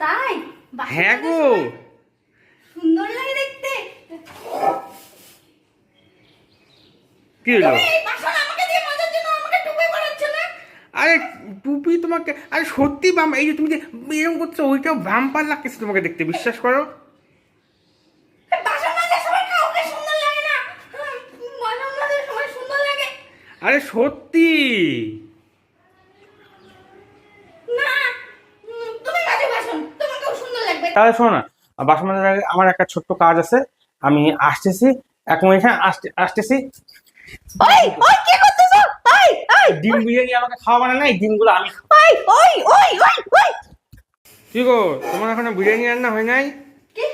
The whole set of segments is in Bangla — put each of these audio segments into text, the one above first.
তাই? হ্যাঁ গো। সুন্দর লাগে দেখতে। কি হলো? আরে টুপি তোমাকে আরে সত্যি বাম এই যে তুমি যে এরকম করছ ওইটাও ভাম্পার লাগতেছে তোমাকে দেখতে বিশ্বাস করো? এই বাসন মাজার সময় কাউকে সুন্দর লাগে না হুম, বাসন মাজার সময় সুন্দর লাগে আরে সত্যি না হুম, তুমি মাজো বাসন তোমাকেও সুন্দর লাগবে তাহলে শোনো না বাসন মাজার আগে আমার একটা ছোট্ট কাজ আছে আমি আসতেছি এক মিনিট হ্যাঁ আসতে আসতেছি। ওই ওই কি করতেছো? ওই ওই ডিম বিরিয়ানি আমাকে খাওয়া মানে নাই ডিমগুলো আমি ওই ওই ওই ওই ওই। কি গো তোমার এখনও বিরিয়ানি রান্না হয় নাই? কি?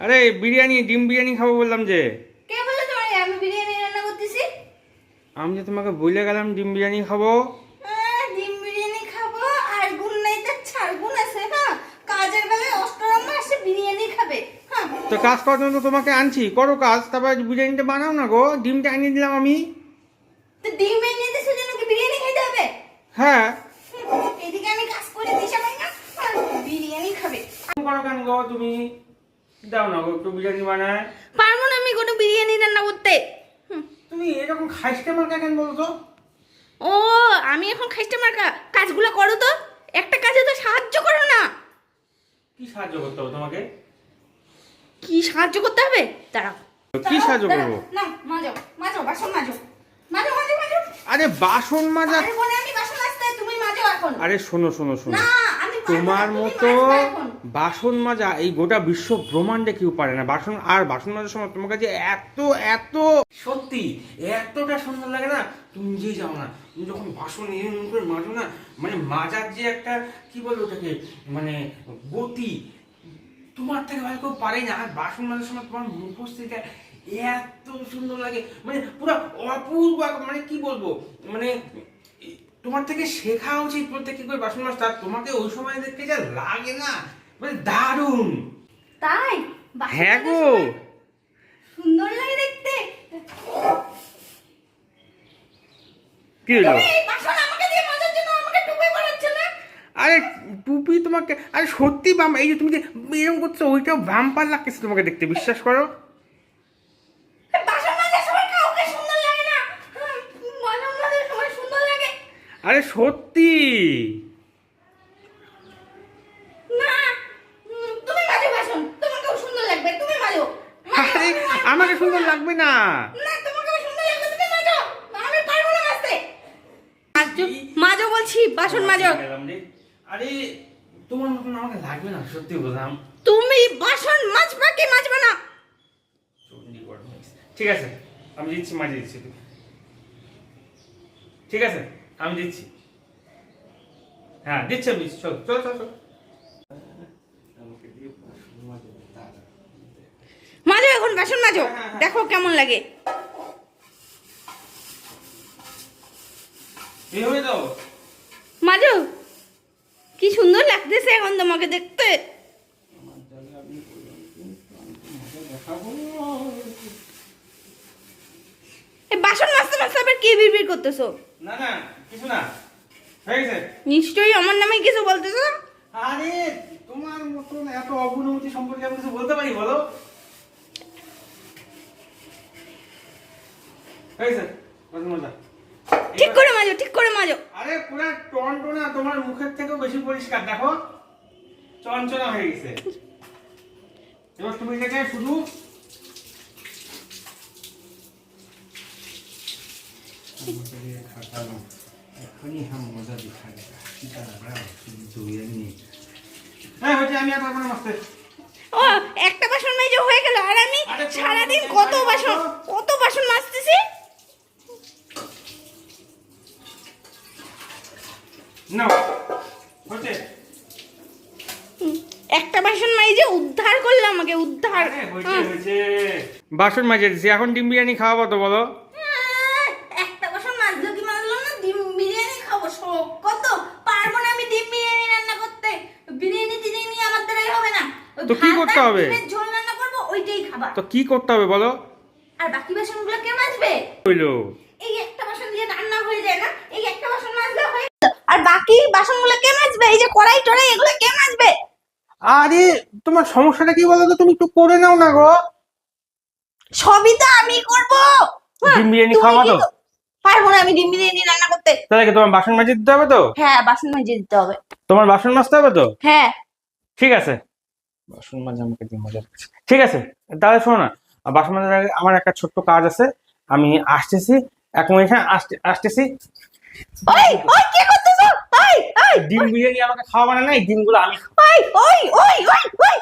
আরে বিরিয়ানি ডিম বিরিয়ানি খাব বললাম যে। কে বলল তোমায় আমি বিরিয়ানি রান্না করতেছি? আমি যে তোমাকে বলে গেলাম ডিম বিরিয়ানি খাব আহ, ডিম বিরিয়ানি খাব আর গুণ নাই তার ছাড় গুণ আছে হ্যাঁ কাজের বেলায় অষ্টরম্মা আসে বিরিয়ানি খাবে হ্যাঁ তো কাজ করার জন্য তো তোমাকে আনছি। করো কাজ তারপর বিরিয়ানিটা বানাও না গো। ডিমটা আনিয়ে দিলাম আমি। তো ডিম এনে দিছে জন্য কি? বিরিয়ানি খেতে হবে? হ্যাঁ। এদিকে আমি কাজ করে দিছি না বিরিয়ানি খাবে। করো কেন গো তুমি? দাও না গো একটু বিরিয়ানি বানায়। পারব না আমি কোনো বিরিয়ানি রান্না করতে। তুমি এরকম মার্কা কেন বলো তো ও আমি এখন মার্কা। কাজগুলো করো তো। একটা কাজে তো সাহায্য করো না। কি সাহায্য করতে হবে তোমাকে? কি সাহায্য করতে হবে? দাঁড়াও। কি সাহায্য করব? না মাজো মাজো বাসন মাজো মাজো মাজো মাজো আরে বাসন মাজা আরে বলে আমি বাসন মাজতে তুমি মাজো এখন। আরে শোনো শোনো শোনো। না আমি তোমার মতো বাসন মাজা এই গোটা বিশ্ব ব্রহ্মাণ্ডে কেউ পারে না। বাসন আর বাসন মাজার সময় তোমার কাছে এত এত সত্যি এতটা সুন্দর লাগে না? তুমি নিজেই যাও না তুমি যখন বাসন এরকম করে মাজো না মানে মাজার যে একটা কি বলে ওটাকে মানে গতি তোমার থেকে ভালো কেউ পারে না। আর বাসন মাজার সময় তোমার মুখস্থিটা এত সুন্দর লাগে। মানে পুরো অপূর্ব মানে কি বলব? মানে তোমার থেকে শেখা উচিত প্রত্যেক কি করে বাসন মাজতে। আর তোমাকে ওই সময় দেখতে যা লাগে না। মানে দারুণ। তাই? হ্যাঁ গো। সুন্দর লাগে দেখতে। কি হলো? তুমি এই বাসন আমাকে দিয়ে মাজার জন্য আমাকে টুপি পরাচ্ছ না? আরে টুপি তোমাকে আরে সত্যি বাম এই যে তুমি যে এরকম করছ ওইটাও ভাম্পার লাগতেছে তোমাকে দেখতে বিশ্বাস করো। এই বাসন মাজার সময় কাউকে সুন্দর লাগে না। হুম, বাসন মাজার সময় সুন্দর লাগে। আরে সত্যি। না হুম, তুমি মাজো বাসন তোমাকেও সুন্দর লাগবে তুমি মাজো। মাজো, আরে মাজো, আমাকে সুন্দর লাগবে না। মাজো। বলছি বাসন মাজো। আরে তোমার মতন আমাকে লাগবে না সত্যি বললাম তুমি বাসন মাজবা কি মাজবা না? ঠিক আছে আমি দিচ্ছি মাঝে দিচ্ছি ঠিক আছে আমি দিচ্ছি। হ্যাঁ দিচ্ছি আমি। চলো চলো চলো চলো। মাজো এখন বাসন মাজো। হ্যাঁ, হ্যাঁ। দেখো কেমন লাগে। মাজো। দেখাবো। এই বাসন মাজতে মাজতে আবার কি বিড়বিড় করতেছো? না না কিছু না। নিশ্চয়ই আমার নামে কিছু বলতেছো? আরে তোমার মতন এত অগুণমতি সম্পর্কে আমি কিছু বলতে পারি বলো? ঠিক করে মাজো ঠিক করে মাজো। আরে পুরা টন টনা তোমার মুখের থেকেও বেশি পরিষ্কার দেখো। চঞ্চনা হয়ে গেছে। এবার তুমি এটাকে শুধু খাটানো এখনই হাম মজা দিখা শুধু নি হ্যাঁ হয়েছে আমি আর পারব না মাসতে ও একটা বাসন মেজে হয়ে গেল। আর আমি সারাদিন কত বাসন কত? বাসন মাজতেছি? না হচ্ছে একটা বাসন মেজে উদ্ধার করলে আমাকে উদ্ধার। বাসন মাজে দিছি এখন ডিম বিরিয়ানি খাওয়াবো তো বলো। একটা বাসন মাজলো কি মাজলো না? ডিম বিরিয়ানি খাব শোক। কত? পারব না আমি ডিম বিরিয়ানি রান্না করতে। বিরিয়ানি টিরিয়ানি আমার দ্বারাই হবে না। ওই তো কি করতে আর হবে? ডিমের ঝোল রান্না করব ওইটাই খাবা। তো কি করতে হবে বলো। আর বাকি বাসনগুলো কে মাজবে? হইল। এই একটা বাসন দিয়ে রান্না হয়ে যায় না এই একটা বাসন মাজলে হয়ে। গেল। আর বাকি বাসনগুলো কে মাজবে? এই যে কড়াই টড়াই এগুলো কে মাজবে? আরে তোমার সমস্যাটা কি বলো তো তুমি একটু করে নাও না গো। সবই তো আমি করব। হ্যাঁ, ডিম বিরিয়ানি খাওয়া তো? পারব না আমি ডিম বিরিয়ানি রান্না করতে। তাহলে কি তোমার বাসন মাজিয়ে দিতে হবে তো? হ্যাঁ বাসন মেজে দিতে হবে। তোমার বাসন মাজতে হবে তো? হ্যাঁ। ঠিক আছে। বাসন মাজা আমাকে দিয়ে মজা লাগছে। ঠিক আছে তাহলে শোনো না। বাসন মাজার আগে আমার একটা ছোট্ট কাজ আছে। আমি আসতেছি এক মিনিট হ্যাঁ আসতে- আসতেছি। ওই ওই কি ওই। ডিম বিরিয়ানি আমাকে খাওয়া মানে না? এই ডিমগুলো আমি ওই ওই ওই ওই ওই।